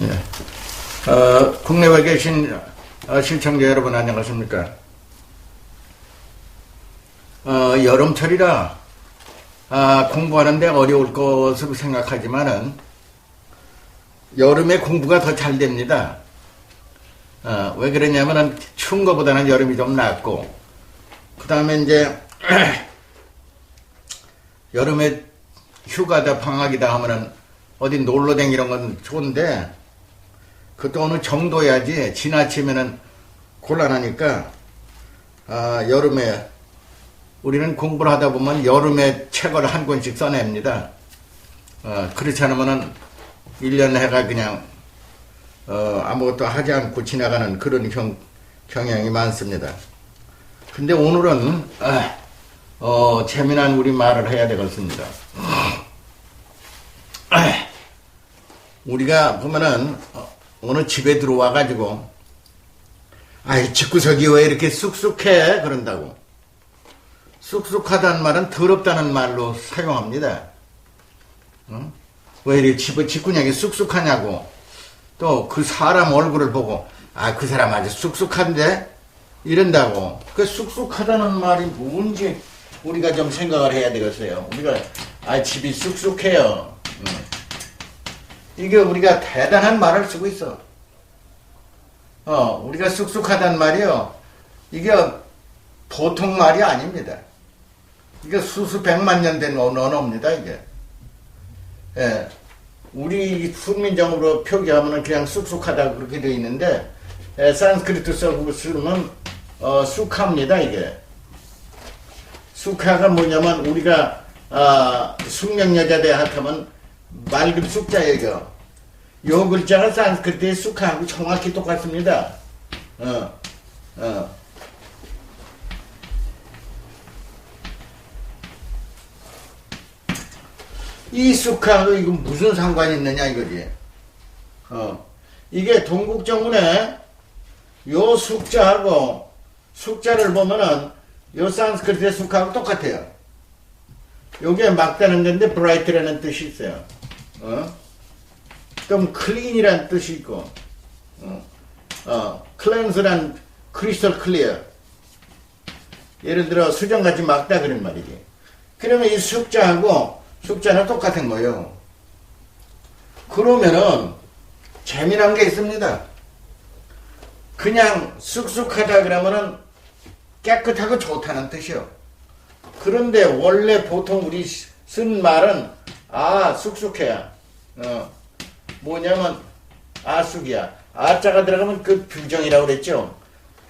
예. 어, 국내에 계신 어, 시청자 여러분 안녕하십니까? 어, 여름철이라 아, 공부하는데 어려울 것으로 생각하지만은 여름에 공부가 더 잘 됩니다. 어, 왜 그러냐면은 추운 것보다는 여름이 좀 낫고 그 다음에 이제 여름에 휴가다 방학이다 하면은 어디 놀러 다니는 건 좋은데 그것도 어느 정도야지 지나치면은 곤란하니까 아, 여름에 우리는 공부를 하다 보면 여름에 책을 한 권씩 써냅니다. 어, 그렇지 않으면은 1년 해가 그냥 어, 아무것도 하지 않고 지나가는 그런 경, 경향이 많습니다. 근데 오늘은 아, 어, 재미난 우리 말을 해야 되겠습니다. 아, 우리가 보면은 어, 어느 집에 들어와 가지고 아이 집구석이 왜 이렇게 쑥쑥해 그런다고 쑥쑥하다는 말은 더럽다는 말로 사용합니다. 어? 왜 이렇게 집, 집구녕이 쑥쑥하냐고 또 그 사람 얼굴을 보고 아 그 사람 아주 쑥쑥한데 이런다고 그 쑥쑥하다는 말이 뭔지 우리가 좀 생각을 해야 되겠어요. 우리가 아 집이 쑥쑥해요. 음. 이게 우리가 대단한 말을 쓰고 있어. 어, 우리가 쑥쑥하단 말이요. 이게 보통 말이 아닙니다. 이게 수수 백만 년 된 언어입니다, 이게. 예. 우리 훈민정으로 표기하면 그냥 쑥쑥하다 그렇게 되어 있는데, 예, 산스크리트 써고 쓰면, 어, 쑥합니다, 이게. 쑥하가 뭐냐면, 우리가, 아, 숙명여자대 하면 맑은 쑥자예요. 요 글자가 산스크리트의 쑥하고 정확히 똑같습니다. 어, 어. 이 쑥하고 이거 무슨 상관이 있느냐 이거지. 어. 이게 동국정문에 요 숫자하고 숫자를 보면은 요 산스크리트의 쑥하고 똑같아요. 요게 막다는 건데 브라이트라는 뜻이 있어요. 어? 좀 클린이란 뜻이 있고, 어, 어 클렌스란 크리스털 클리어. 예를 들어 수정같이 막다 그런 말이지. 그러면 이 숙자하고 숙자는 똑같은 거예요. 그러면은 재미난 게 있습니다. 그냥 쑥쑥하다 그러면은 깨끗하고 좋다는 뜻이요. 그런데 원래 보통 우리 쓴 말은 아 쑥쑥해야 어, 뭐냐면 아쑥이야. 아자가 들어가면 그 규정이라고 그랬죠.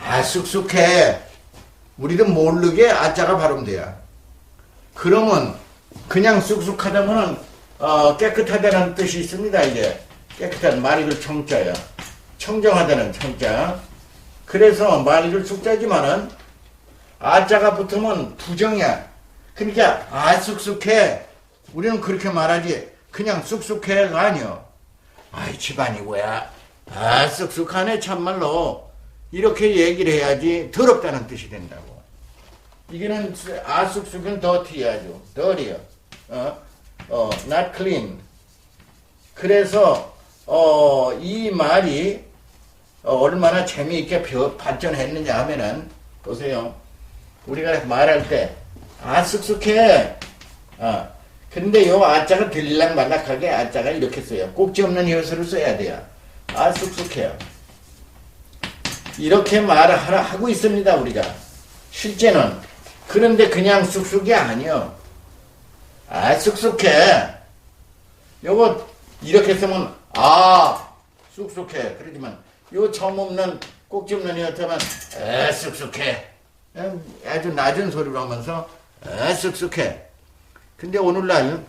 아 쑥쑥해. 우리도 모르게 아자가 발음돼야. 그러면 그냥 쑥쑥하다면은 어, 깨끗하다는 뜻이 있습니다. 이게 깨끗한 말이글 청자야. 청정하다는 청자. 그래서 말이글 쑥자지만은 아자가 붙으면 부정이야. 그러니까 아 쑥쑥해. 우리는 그렇게 말하지. 그냥 쑥쑥해가 아니요. 아이 집안이 뭐야? 아 쑥쑥하네 참말로. 이렇게 얘기를 해야지 더럽다는 뜻이 된다고. 이게는 아 쑥쑥은 더티하죠. 더리요. 어, 어, not clean. 그래서 어, 이 말이 어, 얼마나 재미있게 벼, 발전했느냐 하면은 보세요. 우리가 말할 때 아 쑥쑥해. 어, 근데 요 아자가 들릴락 말락하게 아자가 이렇게 써요. 꼭지 없는 효수를 써야 돼요. 아 쑥쑥해요. 이렇게 말을 하라 하고 있습니다 우리가. 실제는 그런데 그냥 쑥쑥이 아니요. 아 쑥쑥해. 요거 이렇게 쓰면 아 쑥쑥해. 그러지만 요 점 없는 꼭지 없는 이었다면 에 쑥쑥해. 아주 낮은 소리로 하면서 에 쑥쑥해. 근데 오늘날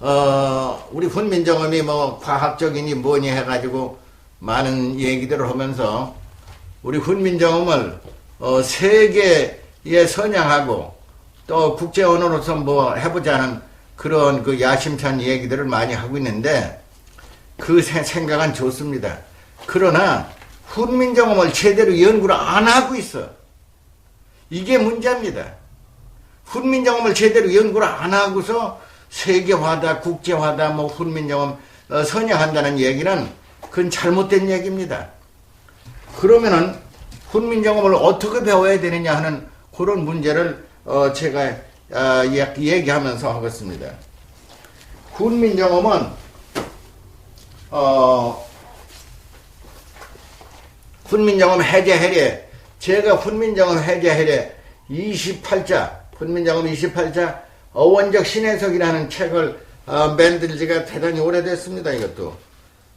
어 우리 훈민정음이 뭐 과학적이니 뭐니 해가지고 많은 얘기들을 하면서 우리 훈민정음을 어 세계에 선양하고 또 국제 언어로서 뭐 해보자는 그런 그 야심찬 얘기들을 많이 하고 있는데 그 생각은 좋습니다. 그러나 훈민정음을 제대로 연구를 안 하고 있어. 이게 문제입니다. 훈민정음을 제대로 연구를 안 하고서 세계화다, 국제화다, 뭐 훈민정음 어, 선양한다는 얘기는 그건 잘못된 얘기입니다. 그러면은 훈민정음을 어떻게 배워야 되느냐 하는 그런 문제를 어, 제가 어, 얘기하면서 하겠습니다. 훈민정음은 어, 훈민정음 해제 해례 제가 훈민정음 해제 해례 28자 훈민정음 28자 어원적 신해석이라는 책을 어, 만들 지가 대단히 오래됐습니다. 이것도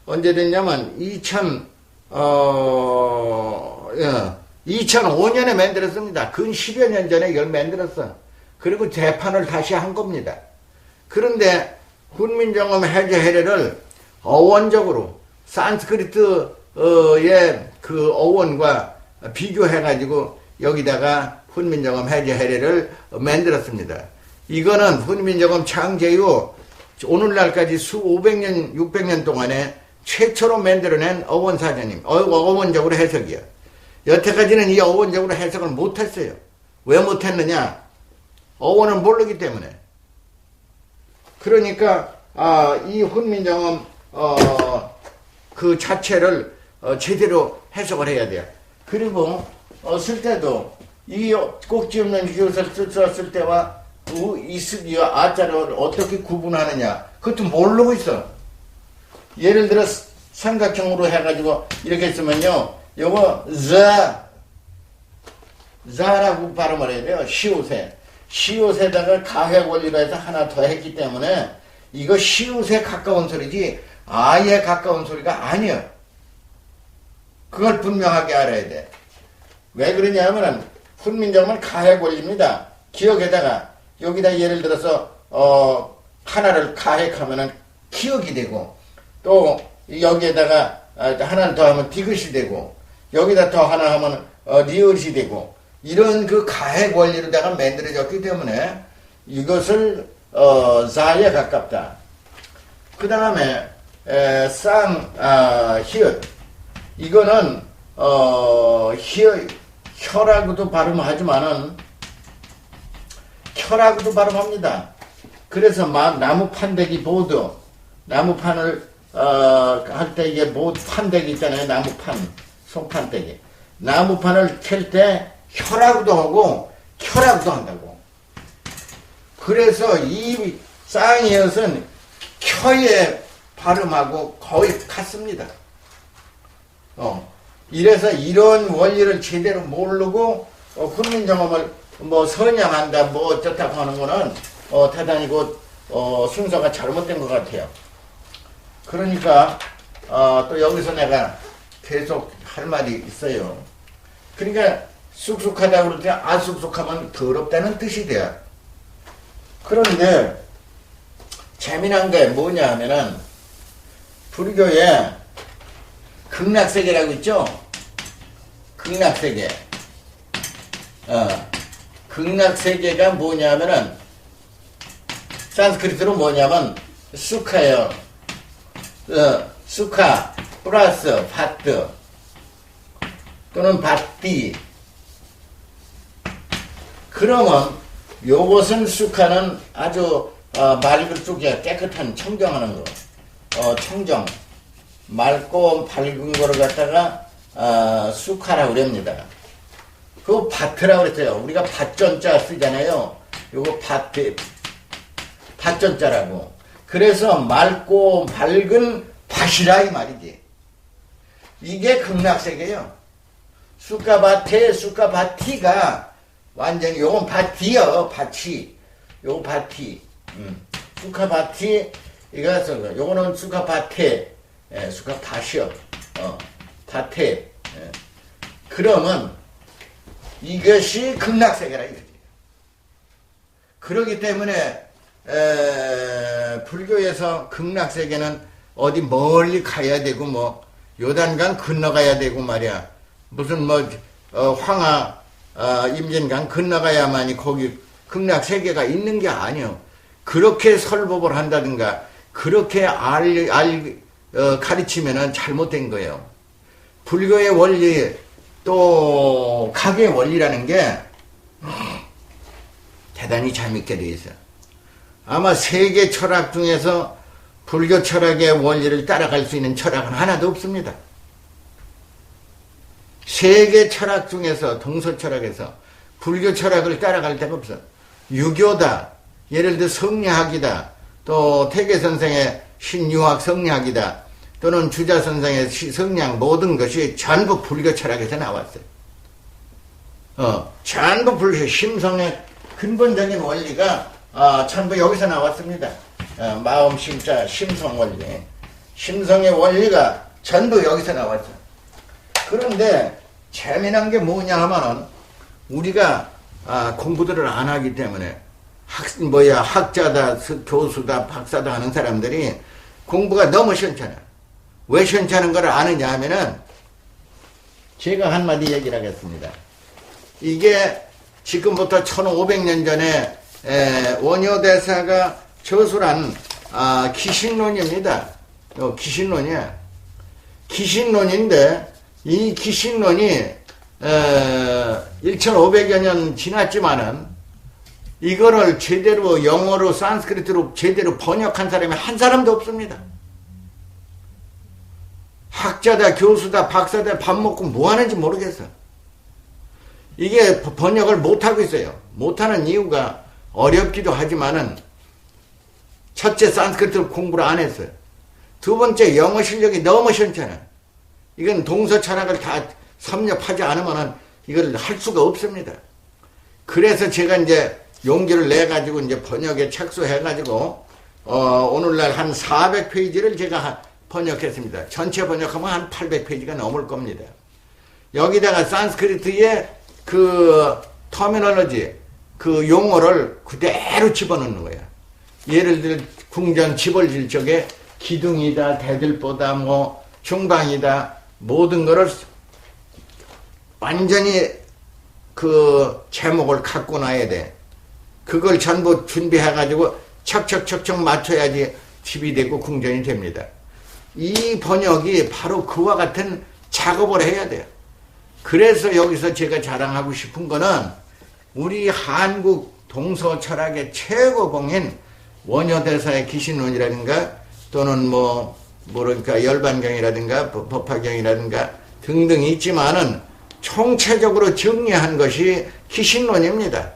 언제 됐냐면 2000 어, 예, 2005년에 만들었습니다. 근 10여 년 전에 이걸 만들었어. 그리고 재판을 다시 한 겁니다. 그런데 훈민정음 해제 해례를 어원적으로 산스크리트의 그 어원과 비교해가지고 여기다가 훈민정음 해제 해례를 만들었습니다. 이거는 훈민정음 창제 후 오늘날까지 수 500년, 600년 동안에 최초로 만들어낸 어원사전임. 어, 어원적으로 해석이야. 여태까지는 이 어원적으로 해석을 못했어요. 왜 못했느냐? 어원을 모르기 때문에. 그러니까 아, 이 훈민정음 어, 그 자체를 어, 제대로 해석을 해야 돼요. 그리고 어, 쓸 때도 이 꼭지 없는 기호를 썼을 때와 우, 이스기와 아자를 어떻게 구분하느냐 그것도 모르고 있어. 예를 들어 삼각형으로 해가지고 이렇게 쓰면요. 요거 자 자라고 발음을 해야 돼요. 시옷에 시옷에다가 가해 권리로 해서 하나 더 했기 때문에 이거 시옷에 가까운 소리지 아예 가까운 소리가 아니에요. 그걸 분명하게 알아야 돼. 왜 그러냐면은 훈민정음은 가해 권리입니다. 기억에다가 여기다 예를 들어서 어 하나를 가액하면은 기억이 되고 또 여기에다가 아, 하나를 더 하면 디귿이 되고 여기다 더 하나 하면 어, 리얼이 되고 이런 그 가액 원리로다가 만들어졌기 때문에 이것을 어, 자에 가깝다. 그 다음에 쌍 아, 히읗 이거는 어, 히읗 혀라고도 발음하지만은 혀라고도 발음합니다. 그래서 나무 판대기 보드 나무 판을 어, 할 때 이게 뭐 판대기 있잖아요. 나무 판, 송판대기. 나무 판을 캘 때 혀라고도 하고 켜라고도 한다고. 그래서 이 쌍이엇은 켜의 발음하고 거의 같습니다. 어. 이래서 이런 원리를 제대로 모르고 어, 훈민정음을 뭐 선양한다 뭐 어쩌다고 하는 거는 어, 대단히 그 어, 순서가 잘못된 것 같아요. 그러니까 어, 또 여기서 내가 계속 할 말이 있어요. 그러니까 쑥쑥하다 그럴 때 아쑥쑥하면 더럽다는 뜻이 돼요. 그런데 재미난 게 뭐냐 하면은 불교에 극락세계라고 있죠? 극락세계. 어, 극락세계가 뭐냐면은 산스크리트로 뭐냐면 수카예요. 어, 수카 플러스 바트 또는 바띠 그러면 요것은 수카는 아주 어, 맑은 쪽에 깨끗한 청정하는 거 어, 청정 맑고 밝은 거를 갖다가 어, 수카라고 그럽니다 그 바트라고 그랬어요 우리가 밭전자 쓰잖아요 요거 바트 밭전자라고 그래서 맑고 밝은 밭이라 이 말이지. 이게 극락세계요. 수가바테, 수가바티가 완전히 요건 바티요, 바티. 요 바티. 음. 수가바티, 이거서 요거는 수가바테, 예, 수가바시요. 어, 바테. 예. 그러면 이것이 극락세계라 이거지. 그러기 때문에 에, 불교에서 극락세계는 어디 멀리 가야 되고 뭐 요단강 건너가야 되고 말이야 무슨 뭐 어, 황하 어, 임진강 건너가야만이 거기 극락세계가 있는 게 아니요 그렇게 설법을 한다든가 그렇게 알, 알 어, 가르치면은 잘못된 거예요 불교의 원리 또 각의 원리라는 게 대단히 재밌게 돼 있어요 아마 세계 철학 중에서 불교 철학의 원리를 따라갈 수 있는 철학은 하나도 없습니다. 세계 철학 중에서 동서 철학에서 불교 철학을 따라갈 데가 없어. 유교다. 예를 들어 성리학이다. 또 태계 선생의 신유학 성리학이다. 또는 주자 선생의 시- 성리학 모든 것이 전부 불교 철학에서 나왔어요. 어, 전부 불교 심성의 근본적인 원리가 어, 전부 여기서 나왔습니다. 어, 마음, 심자, 심성 원리. 심성의 원리가 전부 여기서 나왔어요. 그런데 재미난 게 뭐냐 하면은 우리가 아, 공부들을 안 하기 때문에 학 뭐야 학자다 스- 교수다 박사다 하는 사람들이 공부가 너무 시원찮아. 왜 시원찮은 걸 아느냐 하면은 제가 한마디 얘기를 하겠습니다. 이게 지금부터 1500년 전에 에, 원효대사가 저술한 아, 기신론입니다. 요 기신론이야. 기신론인데 이 기신론이 에, 1500여 년 지났지만은 이거를 제대로 영어로 산스크리트로 제대로 번역한 사람이 한 사람도 없습니다. 학자다 교수다 박사다 밥 먹고 뭐 하는지 모르겠어. 이게 번역을 못하고 있어요. 못하는 이유가 어렵기도 하지만은 첫째 산스크리트 공부를 안 했어요. 두 번째 영어 실력이 너무 시원찮아. 이건 동서 철학을 다 섭렵하지 않으면은 이걸 할 수가 없습니다. 그래서 제가 이제 용기를 내 가지고 이제 번역에 착수해 가지고 어 오늘날 한 400페이지를 제가 하- 번역했습니다. 전체 번역하면 한 800페이지가 넘을 겁니다. 여기다가 산스크리트의 그 터미널로지 그 용어를 그대로 집어넣는 거야. 예를 들어 궁전 집을 질 적에 기둥이다, 대들보다 뭐 중방이다 모든 거를 완전히 그 제목을 갖고 나야 돼. 그걸 전부 준비해가지고 척척척척 맞춰야지 집이 되고 궁전이 됩니다. 이 번역이 바로 그와 같은 작업을 해야 돼요. 그래서 여기서 제가 자랑하고 싶은 거는 우리 한국 동서 철학의 최고봉인 원효대사의 기신론이라든가 또는 뭐 뭐랄까 열반경이라든가 법- 법화경이라든가 등등 있지만은 총체적으로 정리한 것이 기신론입니다.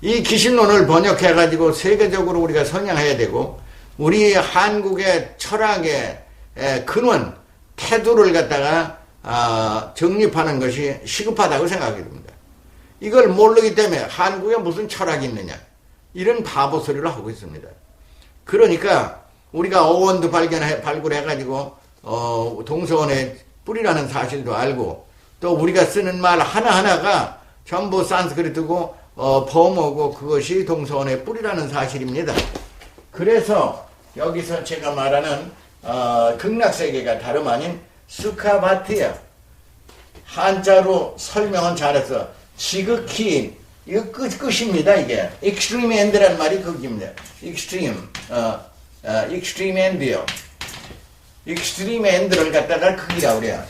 이 기신론을 번역해 가지고 세계적으로 우리가 선양해야 되고 우리 한국의 철학의 에, 근원 태도를 갖다가 아, 정립하는 것이 시급하다고 생각이 듭니다. 이걸 모르기 때문에 한국에 무슨 철학이 있느냐 이런 바보 소리를 하고 있습니다. 그러니까 우리가 어원도 발견해 발굴해 가지고 어, 동서원의 뿌리라는 사실도 알고 또 우리가 쓰는 말 하나하나가 전부 산스크리트고 어, 범어고 그것이 동서원의 뿌리라는 사실입니다. 그래서 여기서 제가 말하는 어, 극락세계가 다름 아닌 수카바트야. 한자로 설명은 잘했어. 지극히 이거 끝, 끝입니다 이게. extreme end라는 말이 거기입니다. extreme, 어, 어, extreme end요. extreme end를 갖다가 극이라고 그래요.